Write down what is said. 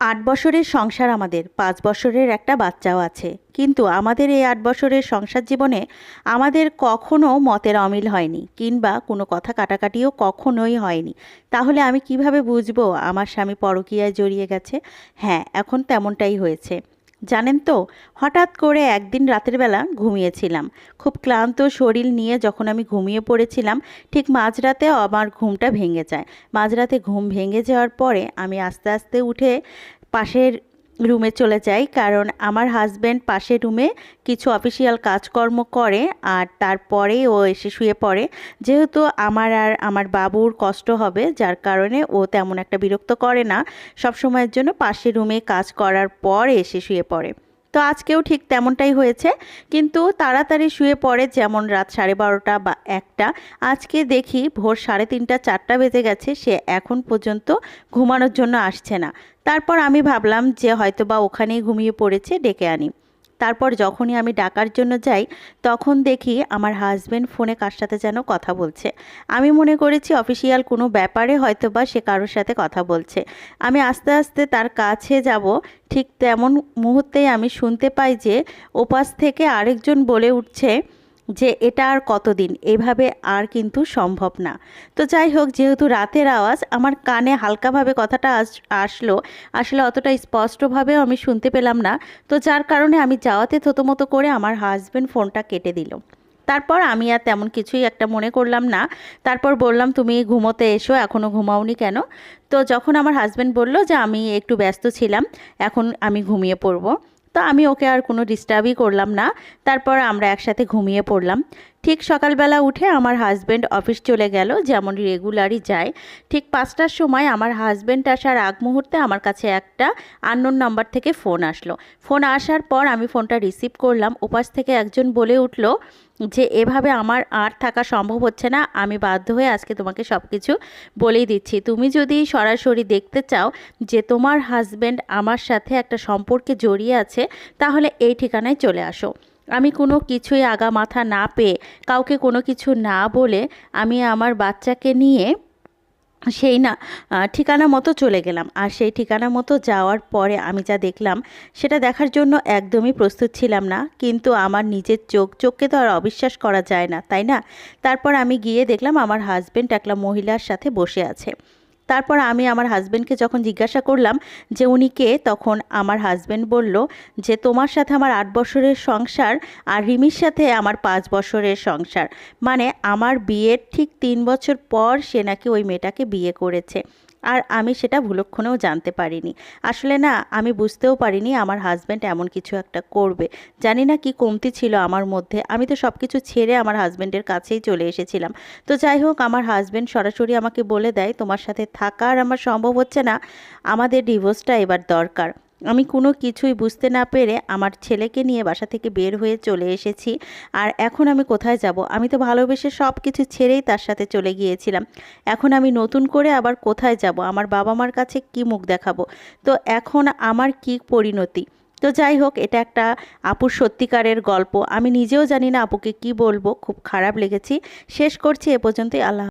আট বছরের সংসার আমাদের, পাঁচ বছরের একটা বাচ্চাও আছে। কিন্তু আমাদের এই আট বছরের সংসার জীবনে আমাদের কখনও মতের অমিল হয়নি, কিংবা কোনো কথা কাটাকাটিও কখনোই হয়নি। তাহলে আমি কীভাবে বুঝব আমার স্বামী পরকীয়ায় জড়িয়ে গেছে? হ্যাঁ এখন তেমনটাই হয়েছে। জানেন তো, হঠাৎ করে একদিন রাতের বেলা ঘুমিয়েছিলাম। খুব ক্লান্ত শরীর নিয়ে যখন আমি ঘুমিয়ে পড়েছিলাম, ঠিক মাঝরাতে আমার ঘুমটা ভেঙে যায়। মাঝরাতে ঘুম ভেঙে যাওয়ার পরে আমি আস্তে আস্তে উঠে পাশের রুমে চলে যাই, কারণ আমার হাজব্যান্ড পাশের রুমে কিছু অফিসিয়াল কাজকর্ম করে আর তারপরে ও এসে শুয়ে পড়ে। যেহেতু আমার আর আমার বাবুর কষ্ট হবে, যার কারণে ও তেমন একটা বিরক্ত করে না। সব সময়ের জন্য পাশের রুমে কাজ করার পর এসে শুয়ে পড়ে। তো আজকেও ঠিক তেমনটাই হয়েছে। কিন্তু তাড়াতাড়ি শুয়ে পড়ে যেমন রাত সাড়ে বারোটা বা একটা, আজকে দেখি ভোর সাড়ে তিনটা, চারটা বেজে গেছে, সে এখন পর্যন্ত ঘুমানোর জন্য আসছে না। তারপর আমি ভাবলাম যে হয়তো বা ওখানেই ঘুমিয়ে পড়েছে, ডেকে আনি। তারপর যখনই আমি ডাকার জন্য যাই, তখন দেখি আমার হাজব্যান্ড ফোনে কার সাথে যেন কথা বলছে। আমি মনে করেছি অফিসিয়াল কোনো ব্যাপারে হয়তো বা সে কারোর সাথে কথা বলছে। আমি আস্তে আস্তে তার কাছে যাব, ঠিক তেমন মুহূর্তেই আমি শুনতে পাই যে ওপাশ থেকে আরেকজন বলে উঠছে যে এটা আর কতদিন? এভাবে আর কিন্তু সম্ভব না। তো যাই হোক, যেহেতু রাতের আওয়াজ, আমার কানে হালকাভাবে কথাটা আস, আসলো। আসলে অতটা স্পষ্টভাবেও আমি শুনতে পেলাম না। তো যার কারণে আমি যাওয়াতে থতমতো করে আমার হাজব্যান্ড ফোনটা কেটে দিল। তারপর আমি আর তেমন কিছুই একটা মনে করলাম না। তারপর বললাম, তুমি ঘুমোতে এসো এখনও ঘুমাওনি কেন? তো যখন আমার হাজব্যান্ড বলল যে, আমি একটু ব্যস্ত ছিলাম, এখন আমি ঘুমিয়ে পড়ব। তো আমি ওকে আর কোনো ডিস্টার্বই করলাম না। তারপর আমরা একসাথে ঘুমিয়ে পড়লাম। ঠিক সকালবেলা উঠে আমার হাজব্যান্ড অফিস চলে গেল, যেমন রেগুলারই যায়। ঠিক পাঁচটার সময় আমার হাজব্যান্ড আসার আগ মুহূর্তে আমার কাছে একটা আননোন নাম্বার থেকে ফোন আসলো। ফোন আসার পর আমি ফোনটা রিসিভ করলাম। ওপাশ থেকে একজন বলে উঠল যে, এভাবে আমার আর থাকা সম্ভব হচ্ছে না। আমি বাধ্য হয়ে আজকে তোমাকে সব কিছু বলেই দিচ্ছি। তুমি যদি সরাসরি দেখতে চাও যে তোমার হাজব্যান্ড আমার সাথে একটা সম্পর্কে জড়িয়ে আছে, তাহলে এই ঠিকানায় চলে আসো। আমি কোনো কিছুই আগা মাথা না পেয়ে কাউকে কোনো কিছু না বলে আমি আমার বাচ্চাকে নিয়ে সেই না ঠিকানা মতো চলে গেলাম। আর সেই ঠিকানা মতো যাওয়ার পরে আমি যা দেখলাম, সেটা দেখার জন্য একদমই প্রস্তুত ছিলাম না। কিন্তু আমার নিজের চোখ, চোখকে তো আর অবিশ্বাস করা যায় না, তাই না? তারপর আমি গিয়ে দেখলাম আমার হাজব্যান্ড একলা মহিলার সাথে বসে আছে। তারপর আমি আমার হাজব্যান্ডকে যখন জিজ্ঞাসা করলাম যে উনি কে, তখন আমার হাজব্যান্ড বলল যে তোমার সাথে আমার আট বছরের সংসার আর রিমির সাথে আমার পাঁচ বছরের সংসার। মানে আমার বিয়ের ঠিক তিন বছর পর সে নাকি ওই মেয়েটাকে বিয়ে করেছে। আর আমি সেটা ভুলক্ষণেও জানতে পারিনি। আসলে না, আমি বুঝতেও পারিনি আমার হাজব্যান্ড এমন কিছু একটা করবে। জানি না কি কমতি ছিল আমার মধ্যে। আমি তো সব কিছু ছেড়ে আমার হাজব্যান্ডের কাছেই চলে এসেছিলাম। তো যাই হোক, আমার হাজব্যান্ড সরাসরি আমাকে বলে দেয়, তোমার সাথে থাকা আর আমার সম্ভব হচ্ছে না। আমাদের ডিভোর্সটা এবার দরকার। আমি কোনো কিছুই বুঝতে না পেরে আমার ছেলেকে নিয়ে বাসা থেকে বের হয়ে চলে এসেছি। আর এখন আমি কোথায় যাব? আমি তো ভালোবেসে সব কিছু ছেড়েই তার সাথে চলে গিয়েছিলাম। এখন আমি নতুন করে আবার কোথায় যাব? আমার বাবা মার কাছে কি মুখ দেখাবো? তো এখন আমার কি পরিণতি? তো যাই হোক, এটা একটা আপুর সত্যিকারের গল্প। আমি নিজেও জানি না আপুকে কি বলব। খুব খারাপ লেগেছি। শেষ করছি এ পর্যন্তই। আল্লাহ